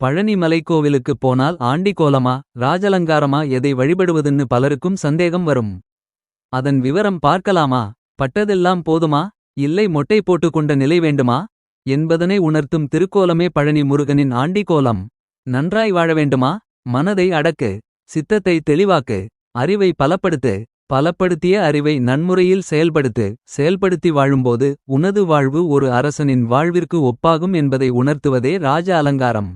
பழனி மலைக்கோவிலுக்கு போனால் ஆண்டி கோலமா ராஜலங்காரமா எதை வழிபடுவதுன்னு பலருக்கும் சந்தேகம் வரும். அதன் விவரம் பார்க்கலாமா? பட்டதெல்லாம் போதுமா? இல்லை மொட்டை போட்டுக் கொண்ட நிலை வேண்டுமா? என்பதனை உணர்த்தும் திருக்கோலமே பழனி முருகனின் ஆண்டி கோலம் நன்றாய் வாழ வேண்டுமா? மனதை அடக்கு சித்தத்தை தெளிவாக்கு அறிவை பலப்படுத்து பலப்படுத்திய அறிவை நன்முறையில் செயல்படுத்து செயல்படுத்தி வாழும்போது உனது வாழ்வு ஒரு அரசனின் வாழ்விற்கு ஒப்பாகும் என்பதை உணர்த்துவதே ராஜ அலங்காரம்.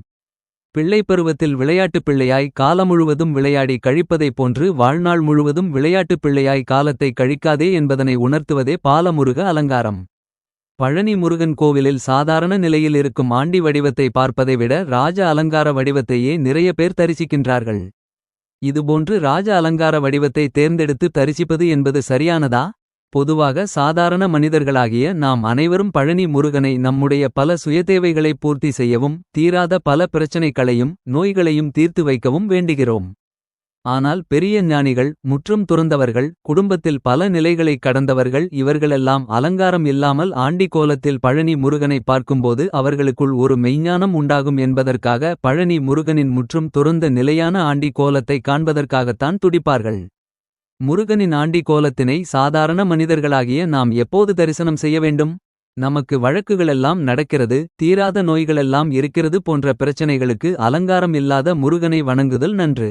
பிள்ளைப் பருவத்தில் விளையாட்டுப் பிள்ளையாய் காலம் முழுவதும் விளையாடி கழிப்பதைப் போன்று வாழ்நாள் முழுவதும் விளையாட்டுப் பிள்ளையாய் காலத்தை கழிக்காதே என்பதனை உணர்த்துவதே பாலமுருக அலங்காரம். பழனி முருகன் கோவிலில் சாதாரண நிலையில் இருக்கும் ஆண்டி வடிவத்தை பார்ப்பதை விட ராஜ அலங்கார வடிவத்தையே நிறைய பேர் தரிசிக்கின்றார்கள். இதுபோன்று ராஜ அலங்கார வடிவத்தை தேர்ந்தெடுத்து தரிசிப்பது என்பது சரியானதா? பொதுவாக சாதாரண மனிதர்களாகிய நாம் அனைவரும் பழனி முருகனை நம்முடைய பல சுயதேவைகளை பூர்த்தி செய்யவும் தீராத பல பிரச்சனைகளையும் நோய்களையும் தீர்த்து வைக்கவும் வேண்டுகிறோம். ஆனால் பெரிய ஞானிகள் முற்றும் துறந்தவர்கள் குடும்பத்தில் பல நிலைகளைக் கடந்தவர்கள் இவர்களெல்லாம் அலங்காரம் இல்லாமல் ஆண்டி கோலத்தில் பழனி முருகனை பார்க்கும்போது அவர்களுக்குள் ஒரு மெய்ஞானம் உண்டாகும் என்பதற்காக பழனி முருகனின் முற்றும் துறந்த நிலையான ஆண்டி கோலத்தை காண்பதற்காகத்தான் துடிப்பார்கள். முருகனின் ஆண்டி கோலத்தினை சாதாரண மனிதர்களாகிய நாம் எப்போது தரிசனம் செய்ய வேண்டும்? நமக்கு வழக்குகளெல்லாம் நடக்கிறது தீராத நோய்களெல்லாம் இருக்கிறது போன்ற பிரச்சனைகளுக்கு அலங்காரம் இல்லாத முருகனை வணங்குதல் நன்று.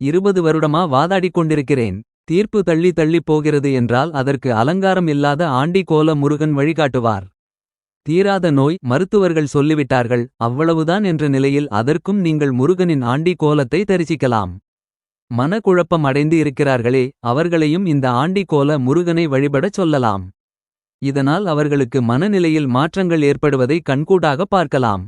இருபது வருடமா வாதாடிக் கொண்டிருக்கிறேன் தீர்ப்பு தள்ளி தள்ளி போகிறது என்றால் அதற்கு அலங்காரம் இல்லாத ஆண்டி கோல முருகன் வழிகாட்டுவார். தீராத நோய் மருத்துவர்கள் சொல்லிவிட்டார்கள் அவ்வளவுதான் என்ற நிலையில் அதற்கும் நீங்கள் முருகனின் ஆண்டி கோலத்தை தரிசிக்கலாம். மனக்குழப்பம் அடைந்து இருக்கிறார்களே அவர்களையும் இந்த ஆண்டி கோல முருகனை வழிபடச் சொல்லலாம். இதனால் அவர்களுக்கு மனநிலையில் மாற்றங்கள் ஏற்படுவதை கண்கூடாக பார்க்கலாம்.